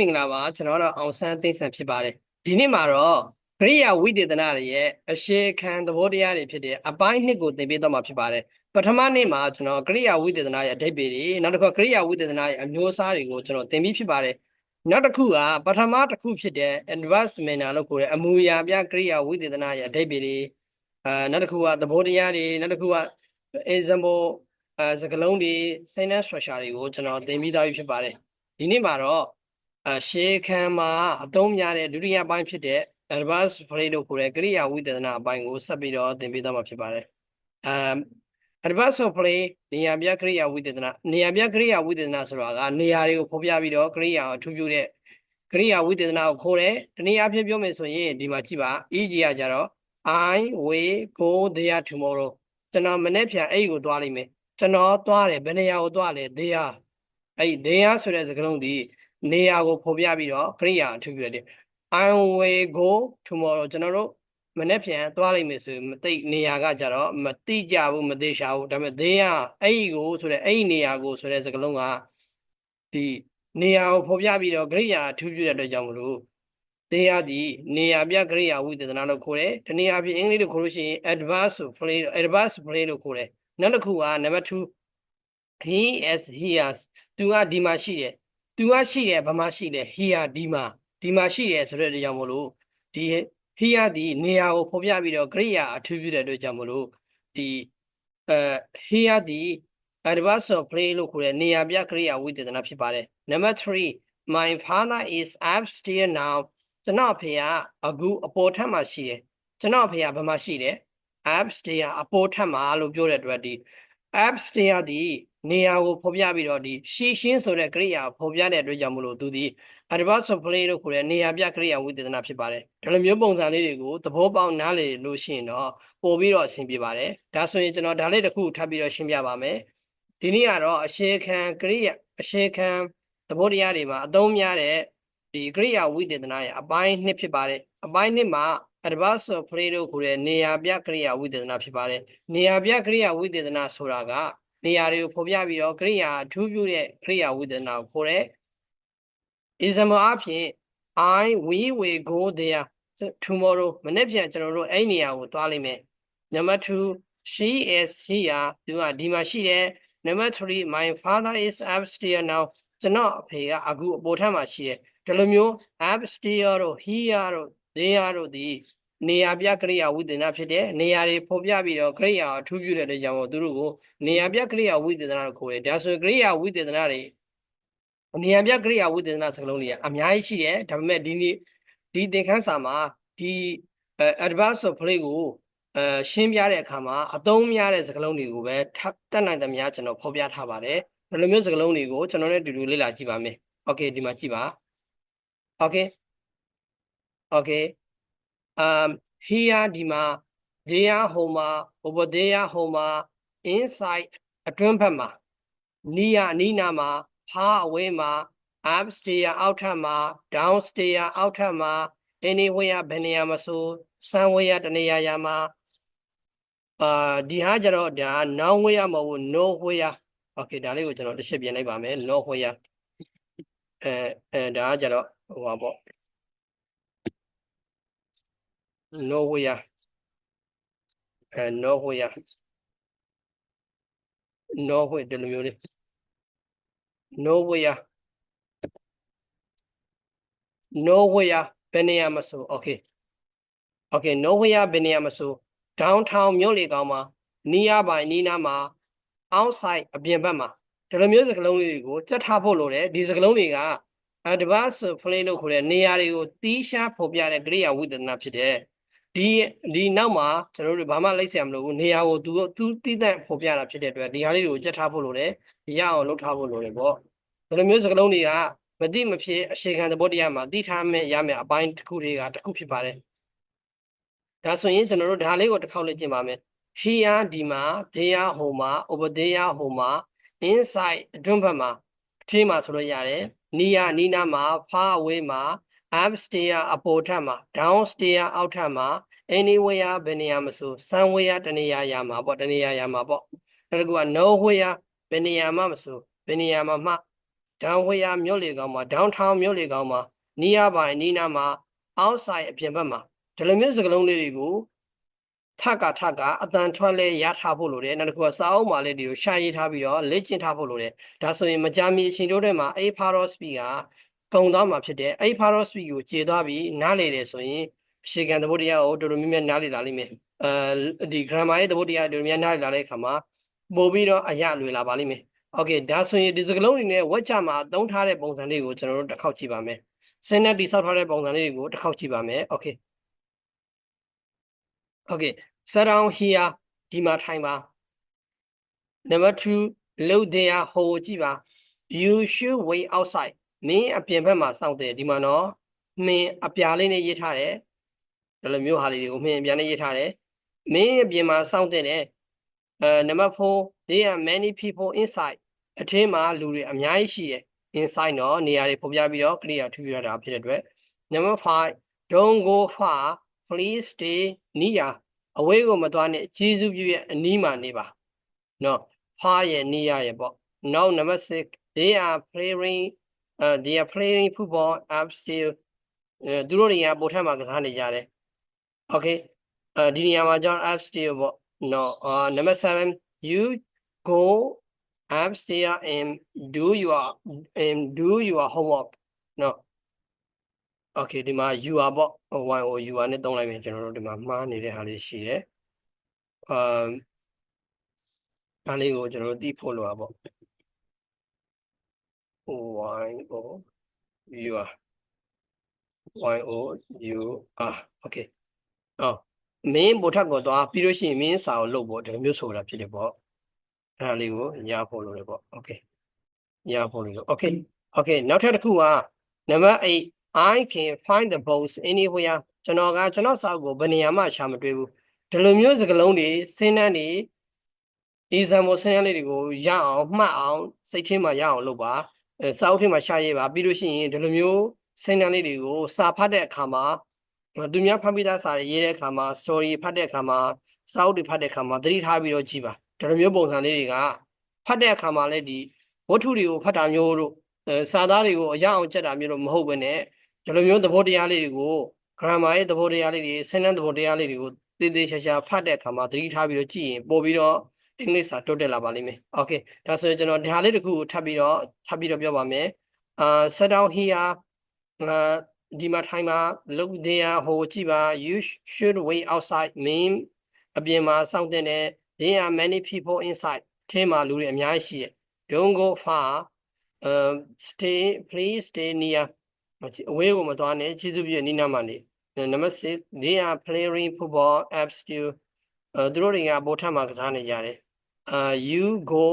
မင်္ဂလာပါကျွန်တော်တော့အောင်ဆန်းသိန်းဆန်ဖြစ်ပါတယ်ဒီနေ့မှာတော့ကရိယာဝိသေသနာတွေရဲ့အရှေခံသဘောတရားတွေဖြစ်တဲ့အပိုင်းနှစ်ကိုသင်ပေးတော့မှာဖြစ်ပါတယ်ပထမနေ့မှာကျွန်တော်ကရိယာဝိသေသနာရဲ့အဓိပ္ပာယ်တွေနောက်တစ်ခါကရိယာဝိသေသနာရဲ့အမျိုးအစားတွေကိုကျွန်တော်သင်ပြီးဖြစ်ပါတယ်နောက်တစ်ခုကပထမတစ်ခုဖြစ်တဲ့ advanced manner လို့ခေါ်တဲ့အမူအရာပြကရိယာဝိသေသနာရဲ့အဓိပ္ပာယ်တွေအဲနောက်တစ်ခုကသဘောတရားတွေနောက်တစ်ခုက example အဲစကားလုံးတွေ sentence structure တွေကိုကျွန်တော်သင်ပြီးသားပြီဖြစ်ပါတယ်ဒီနေ့မှာတော့ အရှေခံမှာအသုံးများတဲ့ဒုတိယပိုင်းဖြစ်တဲ့ advanced play လို့ခေါ်တဲ့ကရိယာဝိသေသနာအပိုင်းကိုဆက်ပြီးတော့သင်ပေးသွားမှာဖြစ်ပါတယ်။ um advanced play နေရာပြကရိယာဝိသေသနာနေရာပြကရိယာဝိသေသနာဆိုတာကနေရာတွေကိုဖော်ပြပြီးတော့ကရိယာအထူးပြုတဲ့ကရိယာဝိသေသနာကိုခေါ်တယ်။တနည်းအားဖြင့်ပြောမယ်ဆိုရင်ဒီမှာကြည့်ပါ EG ကကြတော့ I will go there tomorrow ကျွန်တော်မနေ့ပြန်အဲ့ဒီကိုသွားလိမ့်မယ်။ကျွန်တော်သွားတယ်ဘယ်နေရာကိုသွားလဲ there အဲ့ဒီ there ဆိုတဲ့စကားလုံးဒီ နေရာကိုဖော်ပြပြီးတော့ကရိယာအထူးပြုတယ် I will go tomorrow ကျွန်တော်တို့မနေ့ပြန်သွားလိုက်မယ်ဆိုရင်မသိနေရာကကြတော့မတိကြဘူးမသေးရှာဘူးဒါပေမဲ့ they ကအဲ့ဒီကိုဆိုတဲ့အဲ့ဒီနေရာကိုဆိုတဲ့စကားလုံးကဒီနေရာကိုဖော်ပြပြီးတော့ကရိယာအထူးပြုတဲ့အတွက်ကြောင့်မလို့ they ကဒီနေရာပြကရိယာဝိသေသနာလို့ခေါ်တယ်တနည်းအားဖြင့်အင်္ဂလိပ်လိုခေါ်လို့ရှိရင် adverse play adverse play လို့ခေါ်တယ်နောက်တစ်ခုကနံပါတ်2 he is he has သူကဒီမှာရှိတယ် သူကရှိတယ်ဘာမှရှိတယ် here ဒီမှာဒီမှာရှိတယ်ဆိုတဲ့အတွက်ကြောင့်မလို့ဒီ here ဒီနေရာကိုဖော်ပြပြီးတော့ကရိယာအထူးပြုတဲ့အတွက်ကြောင့်မလို့ဒီအဲ here ဒီ adverse of play လို့ခေါ်တဲ့နေရာပြကရိယာဝိသေသနာဖြစ်ပါတယ် number 3 my father is upstairs now ကျွန်တော်အဖေကအခုအပေါ်ထပ်မှာရှိတယ်ကျွန်တော်အဖေကဘာမှရှိတယ် upstairs အပေါ်ထပ်မှာလို့ပြောတဲ့အတွက်ဒီ upstairs ဒီ နေရာကိုဖော်ပြပြီးတော့ဒီရှေ့ရှင်းဆိုတဲ့ကရိယာဖော်ပြတဲ့အတွက်ကြောင့်မလို့သူဒီ adverse of play လို့ခေါ်တဲ့နေရာပြကရိယာဝိသေသနာဖြစ်ပါတယ်ဒီလိုမျိုးပုံစံလေးတွေကိုသဘောပေါက်နားလည်လို့ရှိရင်တော့ပို့ပြီးတော့အဆင်ပြေပါတယ်ဒါဆိုရင်ကျွန်တော်ဒါလေးတစ်ခုထပ်ပြီးတော့ရှင်းပြပါမယ်ဒီနေ့ကတော့အရှေခံကရိယာအရှေခံသဘောတရားတွေမှာအသုံးများတဲ့ဒီကရိယာဝိသေသနာရဲ့အပိုင်းနှစ်ဖြစ်ပါတယ်အပိုင်းနှစ်မှာ adverse of play လို့ခေါ်တဲ့နေရာပြကရိယာဝိသေသနာဖြစ်ပါတယ်နေရာပြကရိယာဝိသေသနာဆိုတာက နေရာတွေကိုဖော်ပြပြီးတော့ကရိယာအထူးပြုတဲ့ကရိယာဝိသေသနာကိုခေါ်တဲ့ example အဖြစ် I we will go there tomorrow မနေ့ပြန်ကျွန်တော်တို့အဲ့နေရာကိုသွားလိမ့်မယ် number 2 she is here သူကဒီမှာရှိတယ် number 3 my father is upstairs now ကျွန်တော်အဖေကအခုအပေါ်ထပ်မှာရှိတယ်ဒီလိုမျိုး upstairs တို့ here တို့ there တို့ဒီ နေရာပြကရိယာဝိသေသနာဖြစ်တဲ့နေရာတွေဖော်ပြပြီးတော့ကရိယာအထူးပြုတဲ့အတွက်ကြောင့်မို့သူတို့ကိုနေရာပြကရိယာဝိသေသနာလို့ခေါ်တယ်ဒါဆိုကရိယာဝိသေသနာတွေနေရာပြကရိယာဝိသေသနာစကားလုံးတွေကအများကြီးရှိတယ်ဒါပေမဲ့ဒီနေ့ဒီသင်ခန်းစာမှာဒီ advanced of play ကိုအဲရှင်းပြတဲ့အခါမှာအသုံးများတဲ့စကားလုံးတွေကိုပဲတက်နိုင်သမျှကျွန်တော်ဖော်ပြထားပါတယ်ဒီလိုမျိုးစကားလုံးတွေကိုကျွန်တော်လည်းတူတူလေ့လာကြည့်ပါမယ်โอเคဒီမှာကြည့်ပါโอเคโอเค um here ဒီမှာ there home မှာ over there home မှာ inside အတွင်းဘက်မှာ near အနီးနားမှာ far away မှာ upstairs အောက်ထပ်မှာ downstairs အောက်ထပ်မှာ anywhere ဘယ်နေရာမှာဆို somewhere တနေရာရာမှာအာဒီဟာကြတော့ဒါ nowhere မဟုတ်ဘူး nowhere okay ဒါလေးကိုကျွန်တော်တစ်ချက်ပြင်လိုက်ပါမယ် nowhere အဲအဲဒါကကြတော့ဟိုပါပေါ့ nowhere အဲ nowhere nowhere ဒီလိုမျိုးလေး nowhere nowhere ဘယ်နေရာမဆို okay okay nowhere ဘယ်နေရာမဆို downtown မြို့လေကောင်းမှာ nearby နီးနားမှာ outside အပြင်ဘက်မှာဒီလိုမျိုးစကားလုံးလေးတွေကိုစက်ထားဖို့လိုတယ်ဒီစကားလုံးတွေက adverse play လို့ခေါ်တဲ့နေရာတွေကိုတီးရှားဖော်ပြတဲ့ကရိယာဝိသေသနာဖြစ်တယ် ဒီဒီနောက်မှာကျွန်တော်တို့ဘာမှလိုက်ဆရာမလိုဘူးနေရာကိုသူသူတည်တဲ့ဖော်ပြတာဖြစ်တဲ့အတွက်ဒီဟာလေးတွေကိုကြက်ထားဖို့လိုတယ်ရအောင်လုပ်ထားဖို့လိုတယ်ပေါ့ဒီလိုမျိုးစကားလုံးတွေကမတိမဖြစ်အရှိခံသဘောတရားမှာတိထားမဲ့ရမယ်အပိုင်းတစ်ခုတွေကတစ်ခုဖြစ်ပါတယ်ဒါဆိုရင်ကျွန်တော်တို့ဒါလေးကိုတစ်ခေါက်လေ့ကျင့်ပါမယ် here ဒီမှာ there ဟိုမှာ over there ဟိုမှာ inside အတွင်းဘက်မှာအထင်းမှာဆိုလို့ရတယ် near နီးနားမှာ far away မှာ upstairs အပေါ်ထပ်မှာ downstairs အောက်ထပ်မှာ anywhere ဘယ်နေရာမဆို somewhere တနေရာရာမှာပေါ့တနေရာရာမှာပေါ့နောက်တစ်ခုက nowhere ဘယ်နေရာမှမဆိုဘယ်နေရာမှာမှဒေါင်ဝေယာမြို့လေကောင်မှာဒေါင်ထောင်မြို့လေကောင်မှာနီးရပိုင်းနီးနားမှာ outside အပြင်ဘက်မှာဒီလိုမျိုးစကားလုံးလေးတွေကိုထကထကအတန်ထွက်လဲရထားဖို့လိုတယ်နောက်တစ်ခုကစာအုပ်မှာလည်းဒီလိုရှာရေးထားပြီးတော့လေ့ကျင့်ထားဖို့လိုတယ်ဒါဆိုရင်မကြာမီအချိန်တိုးတဲ့မှာအဲ့ parrot speak က ကုံသွားမှာဖြစ်တယ်အဲ့ parrot speak ကိုကျေသွားပြီးနားလေတယ်ဆိုရင်အခြေခံသဘောတရားကိုတော်တော်များများနားလေလာလိမ့်မယ်အဲဒီ grammar ရဲ့သဘောတရားတော်တော်များများနားလေလာတဲ့အခါမှာပို့ပြီးတော့အရလွယ်လာပါလိမ့်မယ်โอเคဒါဆိုရင်ဒီစကားလုံးတွေနဲ့ဝက်ချမှာအသုံးထားတဲ့ပုံစံလေးကိုကျွန်တော်တို့တစ်ခေါက်ကြည့်ပါမယ်စင်းနဲ့တိဆောက်ထားတဲ့ပုံစံလေးတွေကိုတစ်ခေါက်ကြည့်ပါမယ်โอเคโอเค sit down here ဒီမှာထိုင်ပါ number 2 look there ဟိုကြည့်ပါ you should wait outside မင်းအပြင်ဘက်မှာစောင့်တယ်ဒီမှာနော်မင်းအပြာလေးနဲ့ရေးထားတယ်ဒီလိုမျိုးဟာလေးတွေကိုမင်းအပြာနဲ့ရေးထားတယ်မင်းအပြင်မှာစောင့်တဲ့အဲ number 4 there are many people inside အထင်းမှာလူတွေအများကြီးရှိတယ် inside တော့နေရာတွေပုံပြပြီးတော့ clear ထူပြရတာဖြစ်တဲ့အတွက် number 5 don't go far please stay near အဝေးကိုမသွားနဲ့ကျေးဇူးပြုရဲ့အနီးမှာနေပါနော် far ရဲ့နေရရဲ့ပေါ့ now number 6 they are playing uh, they are playing football upstairs အဲသူတို့တွေကပိုထက်မှာကစားနေကြတယ် okay အဲဒီနေရာမှာကျွန်တော် upstairs ပေါ့ no uh, number 7 you go upstairs and do your and do your homework no okay ဒီမှာ you are ပေါ့ y o you are နဲ့သုံးလိုက်မယ်ကျွန်တော်တို့ဒီမှာမှားနေတဲ့ဟာလေးရှိတယ်အမ်ဒါလေးကိုကျွန်တော်တို့သိဖို့လိုတာပေါ့ y o you are y o u r okay အော်မင်းဘုထက်ကိုသွားပြီးလို့ရှိရင်မင်းစာကိုလုပ်ဖို့ဒီလိုမျိုးဆိုတာဖြစ်တယ်ပေါ့အဲဒါလေးကိုရဖို့လိုတယ်ပေါ့ okay ရဖို့လိုတယ် okay okay နောက်ထပ်တစ်ခုက number 8 I can find the box anywhere ကျွန်တော်ကကျွန်တော်စာအုပ်ကိုဘယ်နေရာမှရှာမတွေ့ဘူးဒီလိုမျိုးစကားလုံးတွေစဉ်းနှန်းတွေဒီဇံမိုစဉ်းနှန်းလေးတွေကိုရအောင်မှတ်အောင်စိတ်ထဲမှာရအောင်လုပ်ပါ အဲစာအုပ်ထဲမှာရှာရေးပါပြီးလို့ရှိရင်ဒီလိုမျိုးစဉ်းနှန်းလေးတွေကိုစာဖတ်တဲ့အခါမှာသူများဖတ်ပြီးသားစာတွေရေးတဲ့အခါမှာ story ဖတ်တဲ့အခါမှာစာအုပ်တွေဖတ်တဲ့အခါမှာသတိထားပြီးတော့ကြည့်ပါဒီလိုမျိုးပုံစံလေးတွေကဖတ်တဲ့အခါမှာလည်းဒီဝတ္ထုတွေကိုဖတ်တာမျိုးတို့အဲစာသားတွေကိုအရအောင်ကြက်တာမျိုးတို့မဟုတ်ဘဲနဲ့ဒီလိုမျိုးသဘောတရားလေးတွေကို grammar ရဲ့သဘောတရားလေးတွေစဉ်းနှန်းသဘောတရားလေးတွေကိုသေသေးချာချာဖတ်တဲ့အခါမှာသတိထားပြီးတော့ကြည့်ရင်ပို့ပြီးတော့ အင်္ဂလိပ်စာတိုးတက်လာပါလိမ့်မယ်။ Okay ဒါဆိုရင်ကျွန်တော်ဒီဟာလေးတစ်ခုကိုထပ်ပြီးတော့ထပ်ပြီးတော့ပြောပါမယ်။ uh sit down here အာဒီမှာထိုင်မှာ look there ဟိုကြည့်ပါ you should wait outside mean အပြင်မှာစောင့်တဲ့ there are many people inside ထဲမှာလူတွေအများကြီးရှိတယ် don't go far um stay please stay near အဝေးကိုမသွားနဲ့ကျေးဇူးပြုနီးနားမှာနေ number 6 they are playing football upstairs အဲသူတို့တွေကဘောထက်မှာကစားနေကြတယ် uh you go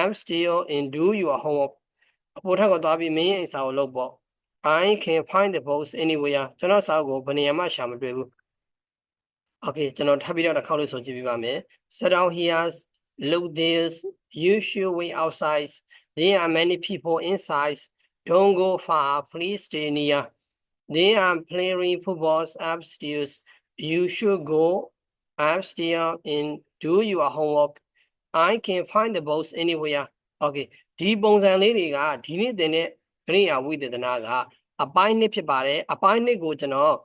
upstairs and do your homework အပေါ်ထက်ကသွားပြီးမင်းရဲ့အိမ်စာကိုလုပ်ပေါ့ I can find the box anywhere ကျွန်တော်စာအုပ်ကိုဘယ်နေရာမှရှာမတွေ့ဘူး Okay ကျွန်တော်ထပ်ပြီးတော့တစ်ခေါက်လေးဆိုကြည့်ပြပါမယ် Sit down here look this you should wait outside there are many people inside don't go far please stay near they are playing football upstairs you should go upstairs and do your homework I can find the box anywhere okay ဒီပုံစံလေးတွေကဒီနေ့တင်တဲ့ကရိယာဝိသေသနာကအပိုင်းနှစ်ဖြစ်ပါတယ်အပိုင်းနှစ်ကိုကျွန်တော်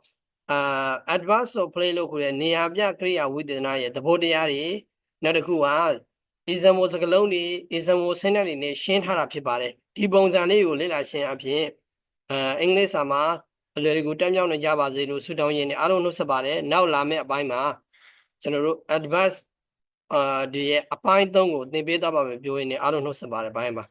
အာ advanced of play လို့ခေါ်တဲ့နေရာပြကရိယာဝိသေသနာရဲ့သဘောတရားတွေနောက်တစ်ခုက ismo စကလုံးတွေ ismo ဆင်းတဲ့တွေနဲ့ရှင်းထားတာဖြစ်ပါတယ်ဒီပုံစံလေးကိုလေ့လာရှင်းအဖြစ်အဲအင်္ဂလိပ်စာမှာအလွယ်တကူတက်မြောက်နေကြပါစေလို့ဆုတောင်းရင်းနဲ့အားလုံးနှုတ်ဆက်ပါတယ်နောက်လာမယ့်အပိုင်းမှာကျွန်တော်တို့ advanced အာဒီရဲ့အပိုင်း၃ကိုသင်ပေးသွားပါမယ်ပြောရင်းနဲ့အားလုံးနှုတ်ဆက်ပါတယ်ဘိုင်းပါ